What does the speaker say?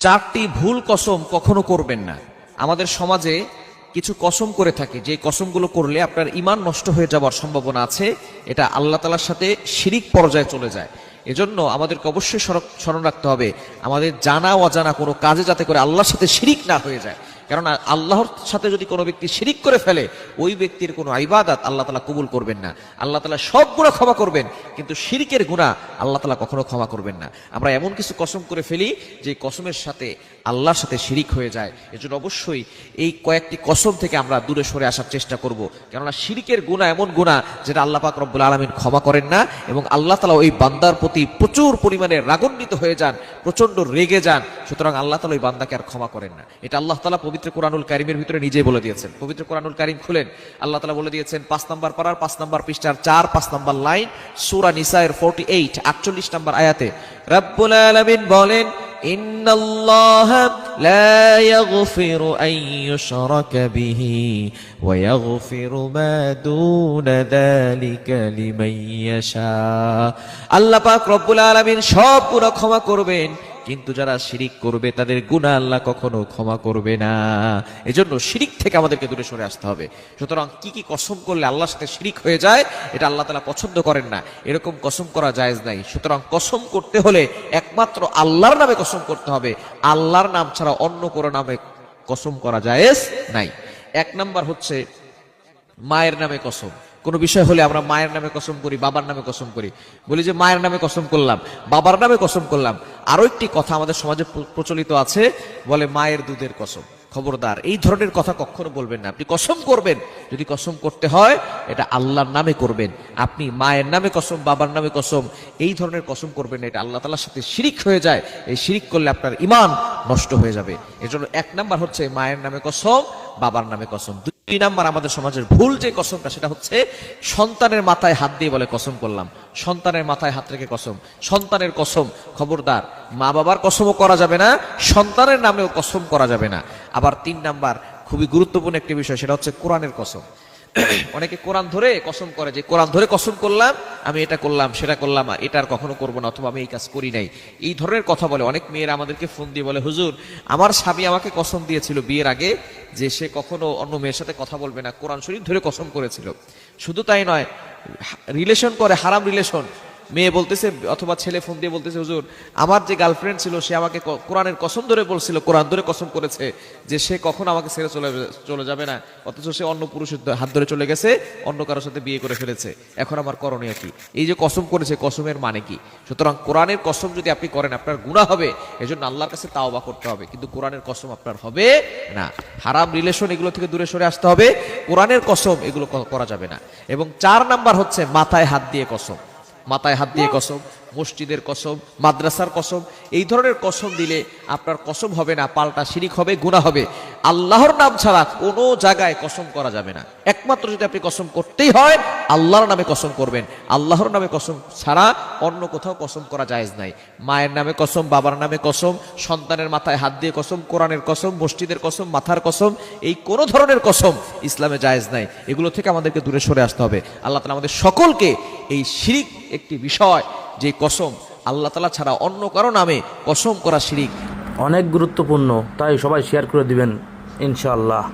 চারটি ভুল কসম কখনো করবেন না। আমাদের সমাজে কিছু কসম করে থাকে। যে কসমগুলো করলে আপনার ইমান নষ্ট হয়ে যাওয়ার সম্ভাবনা আছে। এটা আল্লাহ তালার সাথে শিরিক পর্যায়ে চলে যায়। এজন্য আমাদেরকে অবশ্যই স্মরণ- রাখতে হবে। আমাদের জানা অজানা কোনো কাজে যাতে করে আল্লাহর সাথে শিরিক না হয়ে যায়। কেননা আল্লাহর সাথে যদি কোনো ব্যক্তি শিরিক করে ফেলে, ওই ব্যক্তির কোনো আইবাদাত আল্লাহ তালা কবুল করবেন না। আল্লাহ তালা সব গুণা ক্ষমা করবেন, কিন্তু শিরিকের গুণা আল্লাহ তালা কখনো ক্ষমা করবেন না। আমরা এমন কিছু কসম করে ফেলি যে কসমের সাথে আল্লাহর সাথে শিরিক হয়ে যায়। এজন্য অবশ্যই এই কয়েকটি কসম থেকে আমরা দূরে সরে আসার চেষ্টা করব। কেননা শিরিকের গুণা এমন গুণা যেটা আল্লাহ পাক রব্বুল আলমিন ক্ষমা করেন না এবং আল্লাহ তালা ওই বান্দার প্রতি প্রচুর পরিমাণে রাগান্বিত হয়ে যান প্রচণ্ড রেগে যান। সুতরাং আল্লাহ তালা ওই বান্দাকে আর ক্ষমা করেন না। এটা আল্লাহ তালা পবিত্র কোরআনুল কারিমের ভিতরে নিজেই বলে দিয়েছেন পবিত্র কোরআনুল কারিম খুলেন আল্লাহ তালা বলে দিয়েছেন পাঁচ নাম্বার পাড়ার পাঁচ নাম্বার পৃষ্ঠার চার পাঁচ নাম্বার লাইন সুরা নিসায়ের ফোরটি এইট আটচল্লিশ নাম্বার আয়াতে রব্বুল আলমিন বলেন إن الله لا يغفر أن يشرك به ويغفر ما دون ذلك لمن يشاء আল্লাহ পাক রব্বুল আলামিন সব গুনাহ ক্ষমা করবেন কিন্তু যারা শিরিক করবে, তাদের গুনাহ আল্লাহ কখনো ক্ষমা করবে না। এজন্য শিরিক থেকে আমাদেরকে দূরে সরে আসতে হবে। সুতরাং কি কি কসম করলে আল্লাহর সাথে শিরিক হয়ে যায়, এটা আল্লাহ তালা পছন্দ করেন না। এরকম কসম করা জায়েজ নাই। সুতরাং কসম করতে হলে একমাত্র আল্লাহর নামে কসম করতে হবে। আল্লাহর নাম ছাড়া অন্য কোনো নামে কসম করা জায়েজ নাই। এক নাম্বার হচ্ছে মায়ের নামে কসম। কোনো বিষয় হলে আমরা মায়ের নামে কসম করি বাবার নামে কসম করি। বলি যে মায়ের নামে কসম করলাম বাবার নামে কসম করলাম। আরও একটি কথা আমাদের সমাজে প্রচলিত আছে বলে মায়ের দুধের কসম। খবরদার এই ধরনের কথা কখনো বলবেন না। আপনি কসম করবেন। যদি কসম করতে হয় এটা আল্লাহর নামে করবেন। আপনি মায়ের নামে কসম বাবার নামে কসম এই ধরনের কসম করবেন না, এটা আল্লাহ তালার সাথে শিরিক হয়ে যায়। এই শিরিক করলে আপনার ইমান নষ্ট হয়ে যাবে। এজন্য এক নাম্বার হচ্ছে মায়ের নামে কসম বাবার নামে কসম। দুই নাম্বার আমাদের সমাজের ভুল যে কসমটা, সেটা হচ্ছে সন্তানের মাথায় হাত দিয়ে বলে, কসম করলাম। সন্তানের মাথায় হাত রেখে কসম। সন্তানের কসম, খবরদার। মা বাবার কসমও করা যাবে না, সন্তানের নামেও কসম করা যাবে না। আবার তিন নাম্বার, খুবই গুরুত্বপূর্ণ একটি বিষয়, সেটা হচ্ছে কোরআনের কসম। অনেকে কোরআন ধরে কসম করে যে, কোরআন ধরে কসম করলাম, আমি এটা করলাম, সেটা করলাম এটা আর কখনো করব না, অথবা আমি এই কাজ করি নাই। এই ধরনের কথা বলে। অনেক মেয়েরা আমাদেরকে ফোন দিয়ে বলে, হুজুর, আমার স্বামী আমাকে কসম দিয়েছিল বিয়ের আগে যে সে কখনো অন্য মেয়ের সাথে কথা বলবে না। কোরআন শরীফ ধরে কসম করেছিল। শুধু তাই নয়, রিলেশন করে, হারাম রিলেশন। মেয়ে বলতেছে, অথবা ছেলে ফোন দিয়ে বলতেছে, হুজুর, আমার যে গার্লফ্রেন্ড ছিল, সে আমাকে কোরআনের কসম ধরে বলছিল, কোরআন ধরে কসম করেছে যে সে কখন আমাকে ছেড়ে চলে চলে যাবে না। অথচ সে অন্য পুরুষের হাত ধরে চলে গেছে, অন্য কারোর সাথে বিয়ে করে ফেলেছে। এখন আমার করণীয় কি? এই যে কসম করেছে, কসমের মানে কি? সুতরাং কোরআনের কসম যদি আপনি করেন, আপনার গুণা হবে। এজন্য আল্লাহর কাছে তাওবা করতে হবে। কিন্তু কোরআনের কসম আপনার হবে না। হারাম রিলেশন এগুলো থেকে দূরে সরে আসতে হবে। কোরআনের কসম এগুলো করা যাবে না। এবং চার নাম্বার হচ্ছে, মাথায় হাত দিয়ে কসম। মাথায় হাত দিয়ে কসম। মসজিদের কসম, মাদ্রাসার কসম, এই ধরনের কসম দিলে আপনার কসম হবে না, পাল্টা শিরিক হবে গুণা হবে। আল্লাহর নাম ছাড়া কোনো জায়গায় কসম করা যাবে না। একমাত্র যদি আপনি কসম করতেই হয়, আল্লাহর নামে কসম করবেন। আল্লাহর নামে কসম ছাড়া অন্য কোথাও কসম করা জায়েজ নাই। মায়ের নামে কসম, বাবার নামে কসম, সন্তানের মাথায় হাত দিয়ে কসম, কোরআনের কসম, মসজিদের কসম, মাথার কসম, এই কোনো ধরনের কসম ইসলামে জায়েজ নাই। এগুলো থেকে আমাদেরকে দূরে সরে আসতে হবে। আল্লাহ তালা আমাদের সকলকে এই শিরিক একটি বিষয় যে কসম আল্লাহ তালা ছাড়া অন্য কারও নামে কসম করা শিরিক। অনেক গুরুত্বপূর্ণ, তাই সবাই শেয়ার করে দিবেন, ইনশাআল্লাহ।